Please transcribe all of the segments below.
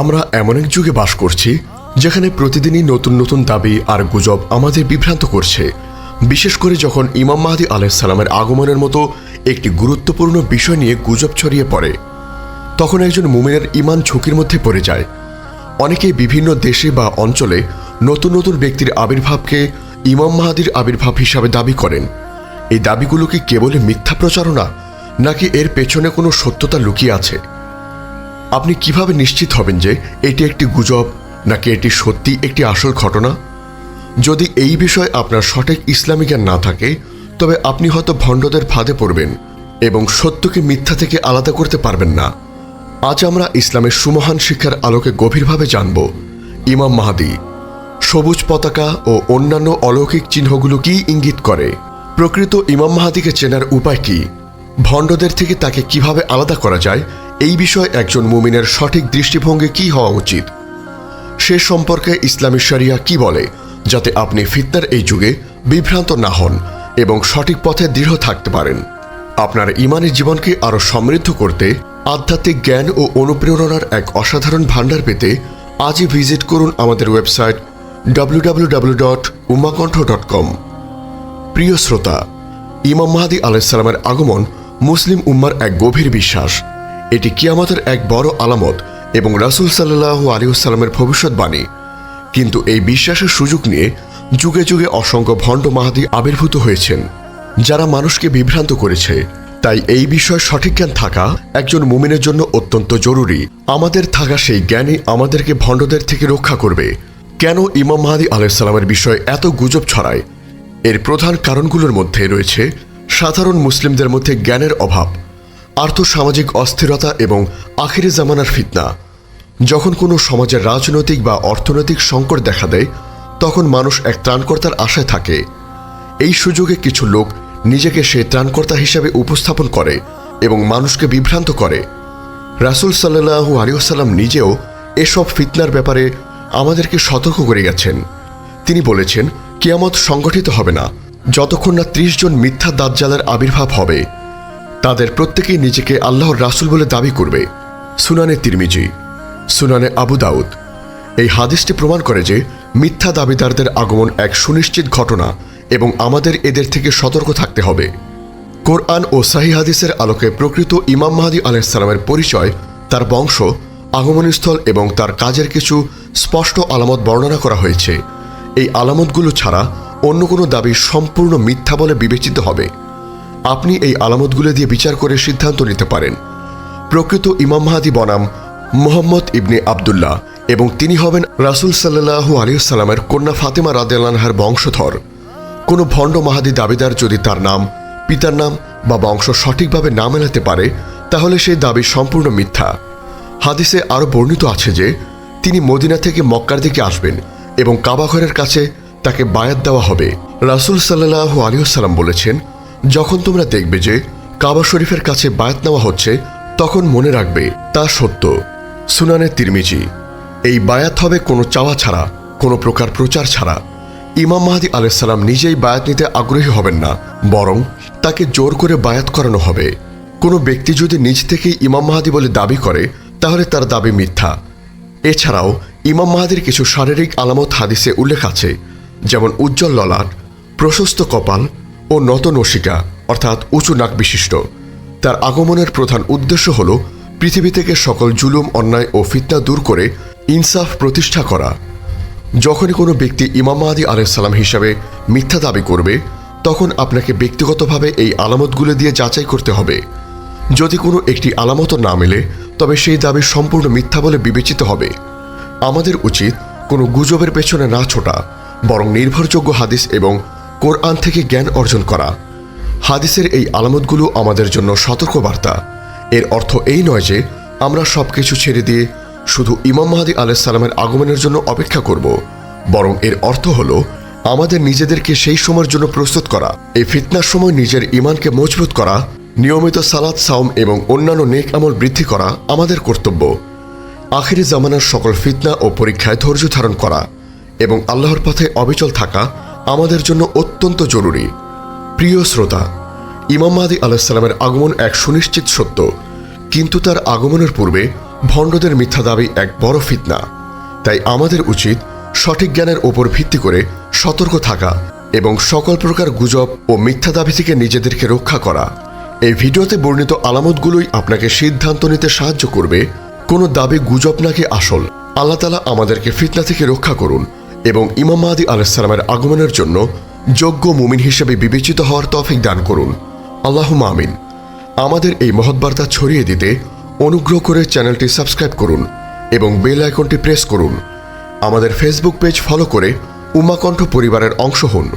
আমরা এমন এক যুগে বাস করছি, যেখানে প্রতিদিনই নতুন নতুন দাবি আর গুজব আমাদের বিভ্রান্ত করছে। বিশেষ করে যখন ইমাম মাহাদি আলাইসাল্লামের আগমনের মতো একটি গুরুত্বপূর্ণ বিষয় নিয়ে গুজব ছড়িয়ে পড়ে, তখন একজন মুমিনের ইমান ঝুঁকির মধ্যে পড়ে যায়। অনেকেই বিভিন্ন দেশে বা অঞ্চলে নতুন নতুন ব্যক্তির আবির্ভাবকে ইমাম মাহাদির আবির্ভাব হিসাবে দাবি করেন। এই দাবিগুলো কি কেবল মিথ্যা প্রচারণা, নাকি এর পেছনে কোনো সত্যতা লুকিয়ে আছে? আপনি কীভাবে নিশ্চিত হবেন যে এটি একটি গুজব নাকি এটি সত্যি একটি আসল ঘটনা? যদি এই বিষয়ে আপনার সঠিক ইসলামী জ্ঞান না থাকে, তবে আপনি হয়তো ভণ্ডদের ফাঁদে পড়বেন এবং সত্যকে মিথ্যা থেকে আলাদা করতে পারবেন না। আজ আমরা ইসলামের সুমহান শিক্ষার আলোকে গভীরভাবে জানব, ইমাম মাহাদি, সবুজ পতাকা ও অন্যান্য অলৌকিক চিহ্নগুলো কি ইঙ্গিত করে? প্রকৃত ইমাম মাহাদিকে চেনার উপায় কি? ভণ্ডদের থেকে তাকে কীভাবে আলাদা করা যায়? এই বিষয়ে একজন মুমিনের সঠিক দৃষ্টিভঙ্গি কি হওয়া উচিত? সে সম্পর্কে ইসলামী শরিয়া কি বলে, যাতে আপনি ফিতনার এই যুগে বিভ্রান্ত না হন এবং সঠিক পথে দৃঢ় থাকতে পারেন? আপনার ইমানি জীবনকে আরও সমৃদ্ধ করতে আধ্যাত্মিক জ্ঞান ও অনুপ্রেরণার এক অসাধারণ ভাণ্ডার পেতে আজই ভিজিট করুন আমাদের website W W W dot dot com প্রিয় শ্রোতা, ইমাম মাহাদি আলাইসালামের আগমন মুসলিম উম্মার এক গভীর বিশ্বাস। এটি কিয়ামতের এক বড় আলামত এবং রাসুল সাল্লাহ আলিউসালামের ভবিষ্যৎবাণী। কিন্তু এই বিশ্বাসের সুযোগ নিয়ে যুগে যুগে অসংখ্য ভণ্ড মাহাদি আবির্ভূত হয়েছেন, যারা মানুষকে বিভ্রান্ত করেছে। তাই এই বিষয়ে সঠিক জ্ঞান থাকা একজন মুমিনের জন্য অত্যন্ত জরুরি। আমাদের থাকা সেই জ্ঞানই আমাদেরকে ভণ্ডদের থেকে রক্ষা করবে। কেন ইমাম মাহাদি আলাইসালামের বিষয়ে এত গুজব ছড়ায়? এর প্রধান কারণগুলোর মধ্যে রয়েছে সাধারণ মুসলিমদের মধ্যে জ্ঞানের অভাব আর্থসামাজিক অস্থিরতা এবং আখিরে জামানার ফিতনা। যখন কোনো সমাজের রাজনৈতিক বা অর্থনৈতিক সংকট দেখা দেয়, তখন মানুষ এক ত্রাণকর্তার আশায় থাকে। এই সুযোগে কিছু লোক নিজেকে সে ত্রাণকর্তা হিসেবে উপস্থাপন করে এবং মানুষকে বিভ্রান্ত করে। রাসুল সাল্লাহু আলিয়াল্লাম নিজেও এসব ফিতনার ব্যাপারে আমাদেরকে সতর্ক করে গেছেন। তিনি বলেছেন, কিয়ামত সংগঠিত হবে না। যতক্ষণ না ত্রিশ জন মিথ্যা দাজ্জালের আবির্ভাব হবে। তাদের প্রত্যেকেই নিজেকে আল্লাহর রাসুল বলে দাবি করবে। সুনানে তিরমিজি, সুনানে আবু দাউদ। এই হাদিসটি প্রমাণ করে যে মিথ্যা দাবিদারদের আগমন এক সুনিশ্চিত ঘটনা এবং আমাদের এদের থেকে সতর্ক থাকতে হবে। কোরআন ও সাহি হাদিসের আলোকে প্রকৃত ইমাম মাহাদি আলাইসালামের পরিচয়, তার বংশ, আগমনস্থল এবং তার কাজের কিছু স্পষ্ট আলামত বর্ণনা করা হয়েছে। এই আলামতগুলো ছাড়া অন্য কোনো দাবি সম্পূর্ণ মিথ্যা বলে বিবেচিত হবে। আপনি এই আলামতগুলো দিয়ে বিচার করে সিদ্ধান্ত নিতে পারেন। প্রকৃত ইমাম মাহাদি বনাম মোহাম্মদ ইবনে আবদুল্লাহ এবং তিনি হবেন রাসুল সাল্লাহু আলিয়াল্লামের কন্যা ফাতেমা রাদেলানহার বংশধর। কোনো ভণ্ড মাহাদি দাবিদার যদি তার নাম, পিতার নাম বা বংশ সঠিকভাবে না মেলাতে পারে, তাহলে সেই দাবি সম্পূর্ণ মিথ্যা। হাদিসে আরও বর্ণিত আছে যে, তিনি মদিনা থেকে মক্কার দিকে আসবেন এবং কাবাঘরের কাছে তাকে বায়াত দেওয়া হবে। রাসুল সাল্লাহ আলিয়াল্লাম বলেছেন যখন তোমরা দেখবে যে কাবা শরীফের কাছে বায়াত নেওয়া হচ্ছে, তখন মনে রাখবে তা সত্য। সুনানে তিরমিজি, এই বায়াত হবে কোনো চাওয়া ছাড়া, কোনো প্রকার প্রচার ছাড়া। ইমাম মাহাদি আলাইসাল্লাম নিজেই বায়াত নিতে আগ্রহী হবেন না, বরং তাকে জোর করে বায়াত করানো হবে। কোনো ব্যক্তি যদি নিজ থেকেই ইমাম মাহাদি বলে দাবি করে, তাহলে তার দাবি মিথ্যা। এছাড়াও ইমাম মাহাদির কিছু শারীরিক আলামত হাদিসে উল্লেখ আছে, যেমন উজ্জ্বল ললাট, প্রশস্ত কপাল ও নত নসিকা অর্থাৎ উঁচু নাক বিশিষ্ট। তার আগমনের প্রধান উদ্দেশ্য হল পৃথিবী থেকে সকল জুলুম, অন্যায় ও ফিতনা দূর করে ইনসাফ প্রতিষ্ঠা করা। যখনই কোনো ব্যক্তি ইমাম মাহাদি আলাইসাল্লাম হিসাবে মিথ্যা দাবি করবে, তখন আপনাকে ব্যক্তিগতভাবে এই আলামতগুলো দিয়ে যাচাই করতে হবে। যদি কোনো একটি আলামতও না মেলে, তবে সেই দাবি সম্পূর্ণ মিথ্যা বলে বিবেচিত হবে। আমাদের উচিত কোনো গুজবের পেছনে না ছোটা, বরং নির্ভরযোগ্য হাদিস এবং কোরআন থেকে জ্ঞান অর্জন করা। হাদিসের এই আলামতগুলো আমাদের জন্য সতর্কবার্তা। এর অর্থ এই নয় যে আমরা সব কিছু ছেড়ে দিয়ে শুধু ইমাম মাহাদি সালামের আগমনের জন্য অপেক্ষা করব। বরং এর অর্থ হল আমাদের নিজেদেরকে সেই সময়ের জন্য প্রস্তুত করা, এই ফিতনার সময় নিজের ইমানকে মজবুত করা, নিয়মিত সালাদ সাউম এবং অন্যান্য নেক আমল বৃদ্ধি করা আমাদের কর্তব্য। আখিরি জামানার সকল ফিতনা ও পরীক্ষায় ধৈর্য ধারণ করা এবং আল্লাহর পথে অবিচল থাকা আমাদের জন্য অত্যন্ত জরুরি। প্রিয় শ্রোতা, ইমাম মাহাদি আলাহিসাল্লামের আগমন এক সুনিশ্চিত সত্য। কিন্তু তার আগমনের পূর্বে ভণ্ডদের মিথ্যা দাবি এক বড় ফিতনা। তাই আমাদের উচিত সঠিক জ্ঞানের ওপর ভিত্তি করে সতর্ক থাকা এবং সকল প্রকার গুজব ও মিথ্যা দাবি থেকে নিজেদেরকে রক্ষা করা। এই ভিডিওতে বর্ণিত আলামতগুলোই আপনাকে সিদ্ধান্ত নিতে সাহায্য করবে। কোনো দাবি, গুজব নাকি আসল, আল্লাহ তালা আমাদেরকে ফিতনা থেকে রক্ষা করুন। এবং ইমাম মাহাদি আলাইসালামের আগমনের জন্য যোগ্য মুমিন হিসেবে বিবেচিত হওয়ার তফিক দান করুন। আল্লাহ আমিন। আমাদের এই মহৎবার্তা ছড়িয়ে দিতে অনুগ্রহ করে চ্যানেলটি সাবস্ক্রাইব করুন এবং বেল আইকনটি প্রেস করুন। আমাদের ফেসবুক পেজ ফলো করে উমাকণ্ঠ পরিবারের অংশ হন।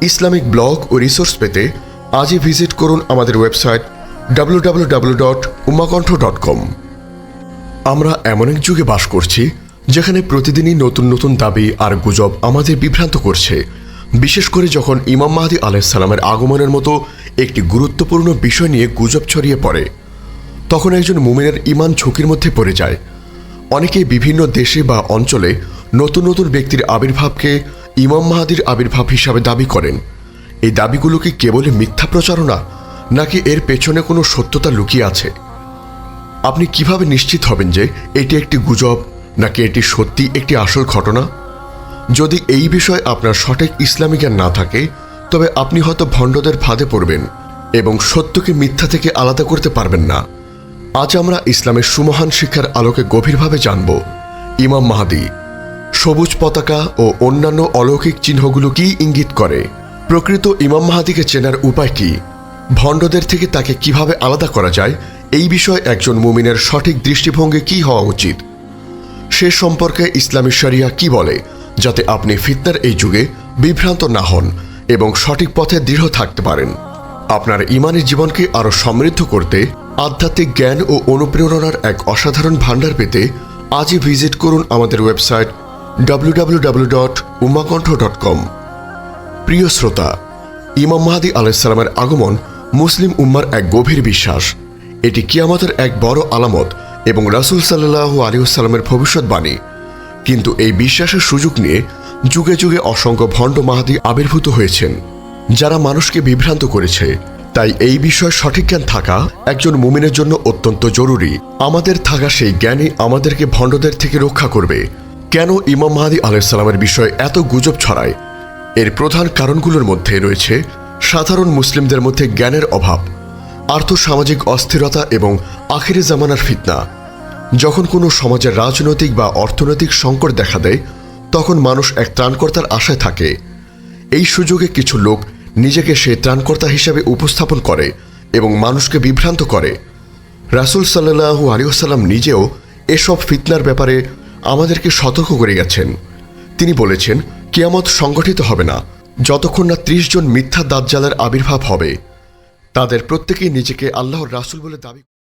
ইসলামিক ব্লগ ও রিসোর্স পেতে আজই ভিজিট করুন আমাদের ওয়েবসাইট কম। আমরা এমন এক যুগে বাস করছি যেখানে প্রতিদিনই নতুন নতুন দাবি আর গুজব আমাদের বিভ্রান্ত করছে। বিশেষ করে যখন ইমাম মাহাদি আলাইসালামের আগমনের মতো একটি গুরুত্বপূর্ণ বিষয় নিয়ে গুজব ছড়িয়ে পড়ে, তখন একজন মুমিনের ইমান ঝুঁকির মধ্যে পড়ে যায়। অনেকেই বিভিন্ন দেশে বা অঞ্চলে নতুন নতুন ব্যক্তির আবির্ভাবকে ইমাম মাহাদির আবির্ভাব হিসাবে দাবি করেন। এই দাবিগুলো কি কেবল মিথ্যা প্রচারণা, নাকি এর পেছনে কোনো সত্যতা লুকিয়ে আছে? আপনি কীভাবে নিশ্চিত হবেন যে এটি একটি গুজব নাকি এটি সত্যি একটি আসল ঘটনা? যদি এই বিষয়ে আপনার সঠিক ইসলামী জ্ঞান না থাকে, তবে আপনি হয়তো ভণ্ডদের ফাঁদে পড়বেন এবং সত্যকে মিথ্যা থেকে আলাদা করতে পারবেন না। আজ আমরা ইসলামের সুমহান শিক্ষার আলোকে গভীরভাবে জানব, ইমাম মাহাদি, সবুজ পতাকা ও অন্যান্য অলৌকিক চিহ্নগুলো কি ইঙ্গিত করে? প্রকৃত ইমাম মাহাদিকে চেনার উপায় কি? ভণ্ডদের থেকে তাকে কীভাবে আলাদা করা যায়? এই বিষয়ে একজন মুমিনের সঠিক দৃষ্টিভঙ্গি কি হওয়া উচিত? সে সম্পর্কে ইসলামী শরিয়া কি বলে, যাতে আপনি ফিতনার এই যুগে বিভ্রান্ত না হন এবং সঠিক পথে দৃঢ় থাকতে পারেন। আপনার ইমানি জীবনকে আরও সমৃদ্ধ করতে আধ্যাত্মিক জ্ঞান ও অনুপ্রেরণার এক অসাধারণ ভাণ্ডার পেতে আজই ভিজিট করুন আমাদের website W dot dot com প্রিয় শ্রোতা, ইমাম মাহাদি আলাইসালামের আগমন মুসলিম উম্মার এক গভীর বিশ্বাস। এটি কিয়ামতের এক বড় আলামত এবং রাসুল সাল্লাহ আলিউসালামের ভবিষ্যৎবাণী। কিন্তু এই বিশ্বাসের সুযোগ নিয়ে যুগে যুগে অসংখ্য ভণ্ড মাহাদি আবির্ভূত হয়েছেন, যারা মানুষকে বিভ্রান্ত করেছে। তাই এই বিষয়ে সঠিক জ্ঞান থাকা একজন মুমিনের জন্য অত্যন্ত জরুরি। আমাদের থাকা সেই জ্ঞানই আমাদেরকে ভণ্ডদের থেকে রক্ষা করবে। কেন ইমাম মাহাদি আলাইসালামের বিষয়ে এত গুজব ছড়ায়? এর প্রধান কারণগুলোর মধ্যে রয়েছে সাধারণ মুসলিমদের মধ্যে জ্ঞানের অভাব আর্থসামাজিক অস্থিরতা এবং আখিরে জামানার ফিতনা। যখন কোনো সমাজের রাজনৈতিক বা অর্থনৈতিক সংকট দেখা দেয়, তখন মানুষ এক ত্রাণকর্তার আশায় থাকে। এই সুযোগে কিছু লোক নিজেকে সে ত্রাণকর্তা হিসেবে উপস্থাপন করে এবং মানুষকে বিভ্রান্ত করে। রাসুল সাল্লাহু আলিয়াল্লাম নিজেও এসব ফিতনার ব্যাপারে আমাদেরকে সতর্ক করে গেছেন। তিনি বলেছেন, কিয়ামত সংগঠিত হবে না, যতক্ষণ না ত্রিশ জন মিথ্যা দাজ্জালের আবির্ভাব হবে। তাদের প্রত্যেকেই নিজেকে আল্লাহর রাসুল বলে দাবি